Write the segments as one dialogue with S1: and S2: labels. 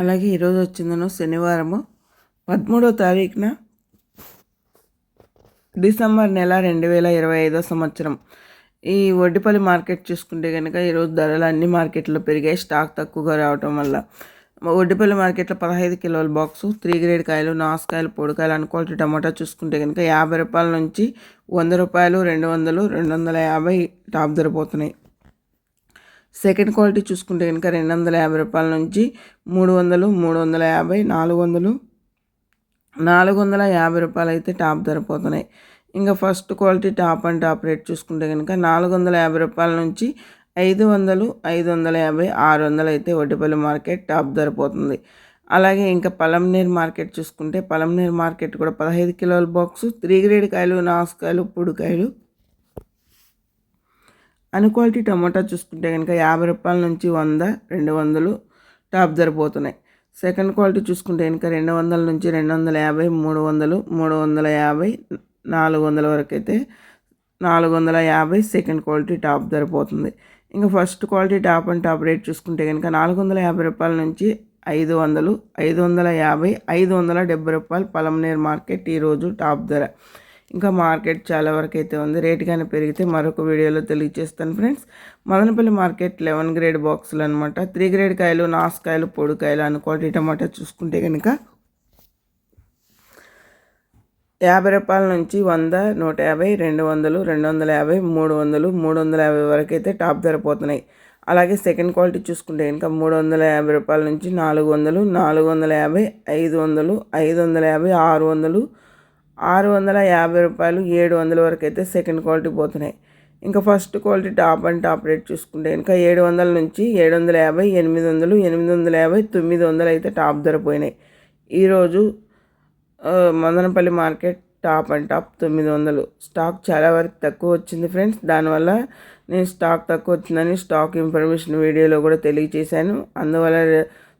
S1: అలాగే ఈరోజు వచ్చిందను శనివారము పదమూడో తారీఖున డిసెంబర్ నెల రెండు వేల ఇరవై ఐదో సంవత్సరం. ఈ వడ్డిపల్లి మార్కెట్ చూసుకుంటే కనుక ఈరోజు ధరలు అన్ని మార్కెట్లో పెరిగాయి. స్టాక్ తక్కువగా రావటం వల్ల వడ్డిపల్లి మార్కెట్లో పదహైదు కిలోల బాక్సు త్రీ గ్రేడ్ కాయలు నాసుకాయలు పొడికాయలు అనుకోవాలి టమాటా చూసుకుంటే కనుక యాభై రూపాయల నుంచి వంద రూపాయలు రెండు వందలు రెండు వందల యాభై టాప్ ధర పోతున్నాయి. సెకండ్ క్వాలిటీ చూసుకుంటే కనుక రెండు వందల యాభై రూపాయల నుంచి మూడు వందలు మూడు వందల యాభై నాలుగు వందలు నాలుగు వందల యాభై రూపాయలు అయితే టాప్ ధర పోతున్నాయి. ఇంకా first quality top and top rate చూసుకుంటే కనుక నాలుగు వందల యాభై రూపాయల నుంచి ఐదు వందలు ఐదు వందల యాభై ఆరు వందలు అయితే వడ్డిపల్లి మార్కెట్ టాప్ ధర పోతుంది. అలాగే ఇంకా పలంనేర్ మార్కెట్ చూసుకుంటే పలంనేర్ మార్కెట్ కూడా పదహైదు కిలోల బాక్సు త్రీ గ్రేడ్ కాయలు నాసుకాయలు పొడికాయలు అన్ క్వాలిటీ టమాటా చూసుకుంటే కనుక యాభై రూపాయల నుంచి వంద రెండు వందలు టాప్ ధర పోతున్నాయి సెకండ్ క్వాలిటీ చూసుకుంటే కనుక రెండు వందల నుంచి రెండు వందల యాభై మూడు వందలు మూడు వందల యాభై నాలుగు వందల వరకు అయితే నాలుగు వందల యాభై సెకండ్ క్వాలిటీ టాప్ ధర పోతుంది ఇంకా first quality top and top rate చూసుకుంటే కనుక నాలుగు వందల యాభై రూపాయల నుంచి ఐదు వందలు ఐదు వందల యాభై ఐదు వందల డెబ్బై రూపాయలు పలంనేర్ మార్కెట్ ఈరోజు టాప్ ధర. ఇంకా మార్కెట్ చాలా వరకు అయితే ఉంది. రేట్ కానీ పెరిగితే మరొక వీడియోలో తెలియజేస్తాను friends. Madanapalle market eleven grade బాక్సులు అనమాట త్రీ గ్రేడ్ కాయలు నాసుకాయలు పొడికాయలు అనుకోటి టమాటా చూసుకుంటే కనుక యాభై రూపాయల నుంచి వంద నూట యాభై రెండు వందలు రెండు వందల యాభై మూడు వందలు మూడు వందల యాభై వరకు అయితే టాప్ ధర పోతున్నాయి. అలాగే సెకండ్ క్వాలిటీ చూసుకుంటే కనుక మూడు వందల యాభై రూపాయల నుంచి నాలుగు వందలు నాలుగు వందల యాభై ఐదు వందలు ఐదు వందల యాభై ఆరు వందలు ఆరు వందల యాభై రూపాయలు ఏడు వందల వరకు అయితే సెకండ్ క్వాలిటీ పోతున్నాయి. ఇంకా first quality top and top rate చూసుకుంటే ఇంకా ఏడు వందల నుంచి ఏడు వందల యాభై ఎనిమిది వందలు ఎనిమిది వందల యాభై తొమ్మిది వందలు అయితే టాప్ ధర పోయినాయి. ఈరోజు Madanapalle market top and top తొమ్మిది వందలు. స్టాక్ చాలా వరకు తక్కువ వచ్చింది ఫ్రెండ్స్ దానివల్ల నేను స్టాక్ తక్కువ వచ్చిందని స్టాక్ ఇన్ఫర్మేషన్ వీడియోలో కూడా తెలియజేశాను అందువల్ల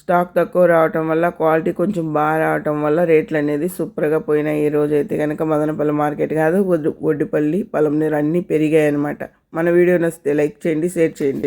S1: స్టాక్ తక్కువ రావటం వల్ల క్వాలిటీ కొంచెం బాగా రావటం వల్ల రేట్లు అనేది సూపర్గా పోయినాయి ఈ రోజు అయితే కనుక మదనపల్లి మార్కెట్ కాదు ఒడ్డు పొలం నీరు అన్నీ పెరిగాయి అనమాట మన వీడియో నచ్చితే లైక్ చేయండి షేర్ చేయండి.